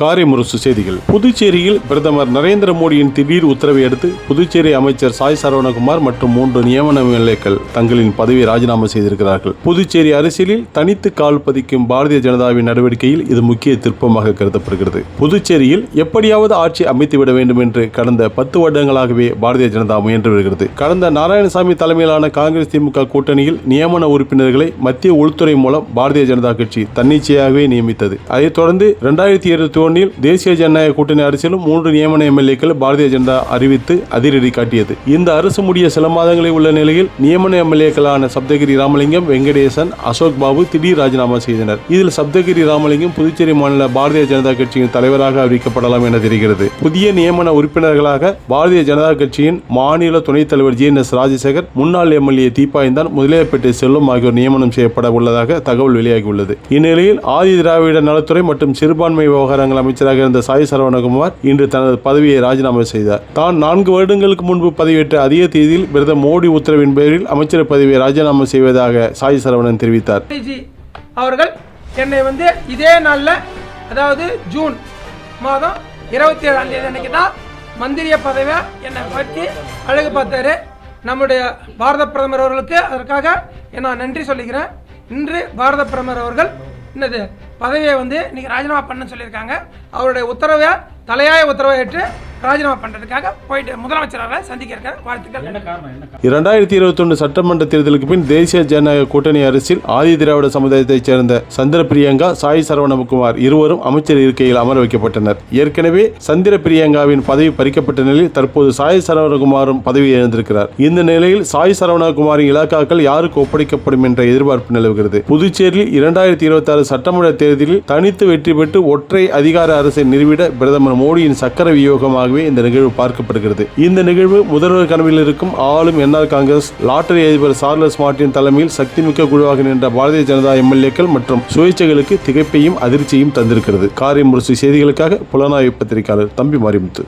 காரைமுரசு செய்திகள். புதுச்சேரியில் பிரதமர் நரேந்திர மோடியின் திடீர் உத்தரவை அடுத்து புதுச்சேரி அமைச்சர் சாய் சரவணகுமார் மற்றும் மூன்று நியமன எம்எல்ஏக்கள் தங்களின் பதவியை ராஜினாமா செய்திருக்கிறார்கள். புதுச்சேரி அரசியலில் தனித்து கால் பதிக்கும் பாரதிய ஜனதாவின் நடவடிக்கையில் இது முக்கிய திருப்பமாக கருதப்படுகிறது. புதுச்சேரியில் எப்படியாவது ஆட்சி அமைத்துவிட வேண்டும் என்று கடந்த பத்து வருடங்களாகவே பாரதிய ஜனதா முயன்று வருகிறது. கடந்த நாராயணசாமி தலைமையிலான காங்கிரஸ் திமுக கூட்டணியில் நியமன உறுப்பினர்களை மத்திய உள்துறை மூலம் பாரதிய ஜனதா கட்சி தன்னிச்சையாகவே நியமித்தது. அதைத் தொடர்ந்து இரண்டாயிரத்தி இருபத்தி ஒன்னில் தேசிய ஜனநாயக கூட்டணி அரசிலும் மூன்று நியமன எம்எல்ஏக்கள் பாரதிய ஜனதா அறிவித்து அதிரடி காட்டியது. இந்த அரசு முடிய சில மாதங்களில் உள்ள நிலையில் நியமன எம்எல்ஏக்களான சப்தகிரி ராமலிங்கம் வெங்கடேசன் அசோக் பாபு திடீர் ராஜினாமா செய்தனர். இதில் சப்தகிரி ராமலிங்கம் புதுச்சேரி மாநில பாரதிய ஜனதா கட்சியின் தலைவராக அறிவிக்கப்படலாம் என தெரிகிறது. புதிய நியமன உறுப்பினர்களாக பாரதிய ஜனதா கட்சியின் மாநில துணைத் தலைவர் ஜி என் எஸ் ராஜசேகர் முன்னாள் எம்எல்ஏ தீபாய்ந்தான் முதலியார்பேட்டை செல்லும் ஆகியோர் நியமனம் செய்யப்பட உள்ளதாக தகவல் வெளியாகியுள்ளது. இந்நிலையில் ஆதி திராவிட நலத்துறை மற்றும் சிறுபான்மை விவகாரங்கள் அமைச்சராக இருந்த சாய் சரவணகுமார் இன்று தனது பதவியை ராஜினாமா செய்தார். தான் நான்கு வருடங்களுக்கு முன்பு பதவியேற்ற அதே தேதியில் பிரதமர் மோடி உத்தரவின் பேரில் அமைச்சர் பதவியை ராஜினாமா செய்வதாக சாய் சரவணன் தெரிவித்தார். அவர்கள் என்னை வந்து இதே நாளில் அதாவது ஜூன் மாதம் இருபத்தி ஏழாம் தேதி அன்னைக்கு தான் மந்திரிய பதவியை என்னை பற்றி அழகு பார்த்தாரு. நம்முடைய பாரத பிரதமர் அவர்களுக்கு அதற்காக நான் நன்றி சொல்லிக்கிறேன். இன்று பாரத பிரதமர் அவர்கள் என்னது? பதவியை வந்து இன்றைக்கி ராஜினாமா பண்ண சொல்லியிருக்காங்க. அவருடைய உத்தரவை தலையாய உத்தரவை ஏற்று ராஜினாமா பண்ணுறதுக்காக போயிட்டு முதலமைச்சராக சந்திக்க வாழ்த்துக்கள். இரண்டாயிரத்தி இருபத்தொன்று சட்டமன்ற தேர்தலுக்கு பின் தேசிய ஜனநாயக கூட்டணி அரசில் ஆதி திராவிட சமுதாயத்தைச் சேர்ந்த சந்திர பிரியங்கா சாய் சரவணகுமார் இருவரும் அமைச்சர் இருக்கையில் அமர வைக்கப்பட்டனர். ஏற்கனவே சந்திர பிரியங்காவின் பதவி பறிக்கப்பட்ட நிலையில் தற்போது சாய் சரவணகுமாரும் பதவி இழந்திருக்கிறார். இந்த நிலையில் சாய் சரவணகுமாரின் இலாக்காக்கள் யாருக்கு ஒப்படைக்கப்படும் என்ற எதிர்பார்ப்பு நிலவுகிறது. புதுச்சேரியில் இரண்டாயிரத்தி இருபத்தி ஆறு சட்டமன்ற தேர்தலில் தனித்து வெற்றி பெற்று ஒற்றை அதிகார அரசை நிறுவிட பிரதமர் மோடியின் சக்கர வியோகமாகவே இந்த நிகழ்வு பார்க்கப்படுகிறது. இந்த நிகழ்வு முதல்வர் கனவில் இருக்கும் ஆளும் என்ஆர் காங்கிரஸ் லாட்டரி அதிபர் சார்லஸ் மார்டின் தலைமையில் சக்திமிக்க குழுவாக நின்ற பாரதிய ஜனதா எம்எல்ஏக்கள் மற்றும் சுயேட்சைகளுக்கு திகைப்பையும் அதிர்ச்சியும் தந்திருக்கிறது. காரியம் முரசு செய்திகளுக்காக புலனாய்வு பத்திரிகையாளர் தம்பி மாரிமுத்து